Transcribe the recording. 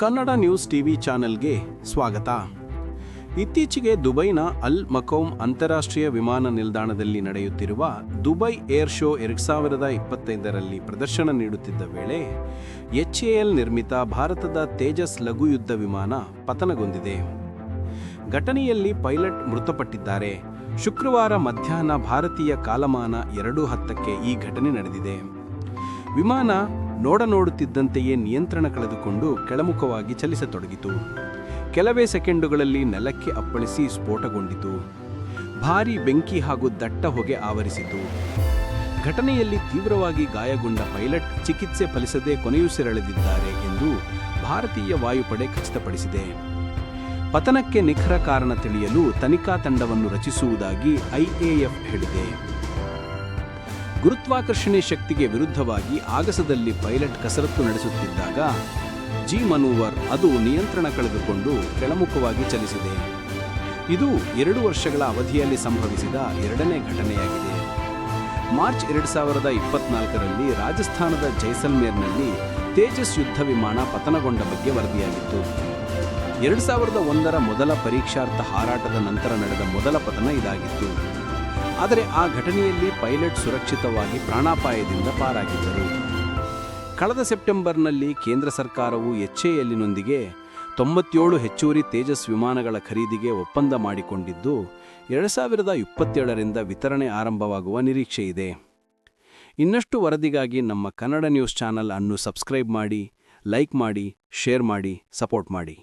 Kannada news TV ಚಾನೆಲ್ಗೆ ಸ್ವಾಗತ. ಇತ್ತೀಚೆಗೆ ದುಬೈನ ಅಲ್ ಮಕೌಮ್ ಅಂತಾರಾಷ್ಟ್ರೀಯ ವಿಮಾನ ನಿಲ್ದಾಣದಲ್ಲಿ ನಡೆಯುತ್ತಿರುವ ದುಬೈ ಏರ್ ಶೋ ಎರಡು ಸಾವಿರದ ಇಪ್ಪತ್ತೈದರಲ್ಲಿ ಪ್ರದರ್ಶನ ನೀಡುತ್ತಿದ್ದ ವೇಳೆ ಎಚ್ಎಎಲ್ ನಿರ್ಮಿತ ಭಾರತದ ತೇಜಸ್ ಲಘು ಯುದ್ಧ ವಿಮಾನ ಪತನಗೊಂಡಿದೆ. ಘಟನೆಯಲ್ಲಿ ಪೈಲಟ್ ಮೃತಪಟ್ಟಿದ್ದಾರೆ. ಶುಕ್ರವಾರ ಮಧ್ಯಾಹ್ನ ಭಾರತೀಯ ಕಾಲಮಾನ ಎರಡು ಹತ್ತಕ್ಕೆ ಈ ಘಟನೆ ನಡೆದಿದೆ. ವಿಮಾನ ನೋಡ ನೋಡುತ್ತಿದ್ದಂತೆಯೇ ನಿಯಂತ್ರಣ ಕಳೆದುಕೊಂಡು ಕೆಳಮುಖವಾಗಿ ಚಲಿಸತೊಡಗಿತು. ಕೆಲವೇ ಸೆಕೆಂಡುಗಳಲ್ಲಿ ನೆಲಕ್ಕೆ ಅಪ್ಪಳಿಸಿ ಸ್ಫೋಟಗೊಂಡಿತು. ಭಾರೀ ಬೆಂಕಿ ಹಾಗೂ ದಟ್ಟ ಹೊಗೆ ಆವರಿಸಿತು. ಘಟನೆಯಲ್ಲಿ ತೀವ್ರವಾಗಿ ಗಾಯಗೊಂಡ ಪೈಲಟ್ ಚಿಕಿತ್ಸೆ ಫಲಿಸದೆ ಕೊನೆಯುಸಿರೆಳೆದಿದ್ದಾರೆ ಎಂದು ಭಾರತೀಯ ವಾಯುಪಡೆ ಖಚಿತಪಡಿಸಿದೆ. ಪತನಕ್ಕೆ ನಿಖರ ಕಾರಣ ತಿಳಿಯಲು ತನಿಖಾ ತಂಡವನ್ನು ರಚಿಸುವುದಾಗಿ ಐಎಎಫ್ ಹೇಳಿದೆ. ಗುರುತ್ವಾಕರ್ಷಣೆ ಶಕ್ತಿಗೆ ವಿರುದ್ಧವಾಗಿ ಆಗಸದಲ್ಲಿ ಪೈಲಟ್ ಕಸರತ್ತು ನಡೆಸುತ್ತಿದ್ದಾಗ ಜಿ. ಮನೋವರ್ ಅದು ನಿಯಂತ್ರಣ ಕಳೆದುಕೊಂಡು ಕೆಳಮುಖವಾಗಿ ಚಲಿಸಿದೆ. ಇದು ಎರಡು ವರ್ಷಗಳ ಅವಧಿಯಲ್ಲಿ ಸಂಭವಿಸಿದ ಎರಡನೇ ಘಟನೆಯಾಗಿದೆ. ಮಾರ್ಚ್ ಎರಡು ಸಾವಿರದ ಇಪ್ಪತ್ನಾಲ್ಕರಲ್ಲಿ ರಾಜಸ್ಥಾನದ ಜೈಸಲ್ಮೇರ್ನಲ್ಲಿ ತೇಜಸ್ ಯುದ್ಧ ವಿಮಾನ ಪತನಗೊಂಡ ಬಗ್ಗೆ ವರದಿಯಾಗಿತ್ತು. ಎರಡು ಸಾವಿರದ ಒಂದರ ಮೊದಲ ಪರೀಕ್ಷಾರ್ಥ ಹಾರಾಟದ ನಂತರ ನಡೆದ ಮೊದಲ ಪತನ ಇದಾಗಿತ್ತು. ಆದರೆ ಆ ಘಟನೆಯಲ್ಲಿ ಪೈಲಟ್ ಸುರಕ್ಷಿತವಾಗಿ ಪ್ರಾಣಾಪಾಯದಿಂದ ಪಾರಾಗಿದ್ದರು. ಕಳೆದ ಸೆಪ್ಟೆಂಬರ್ನಲ್ಲಿ ಕೇಂದ್ರ ಸರ್ಕಾರವು ಎಚ್ಎಎಲ್ನೊಂದಿಗೆ ತೊಂಬತ್ತೇಳು ಹೆಚ್ಚುವರಿ ತೇಜಸ್ ವಿಮಾನಗಳ ಖರೀದಿಗೆ ಒಪ್ಪಂದ ಮಾಡಿಕೊಂಡಿದ್ದು, ಎರಡು ಸಾವಿರದ ಇಪ್ಪತ್ತೇಳರಿಂದ ವಿತರಣೆ ಆರಂಭವಾಗುವ ನಿರೀಕ್ಷೆ ಇದೆ. ಇನ್ನಷ್ಟು ವರದಿಗಾಗಿ ನಮ್ಮ ಕನ್ನಡ ನ್ಯೂಸ್ ಚಾನಲ್ ಅನ್ನು ಸಬ್ಸ್ಕ್ರೈಬ್ ಮಾಡಿ, ಲೈಕ್ ಮಾಡಿ, ಶೇರ್ ಮಾಡಿ, ಸಪೋರ್ಟ್ ಮಾಡಿ.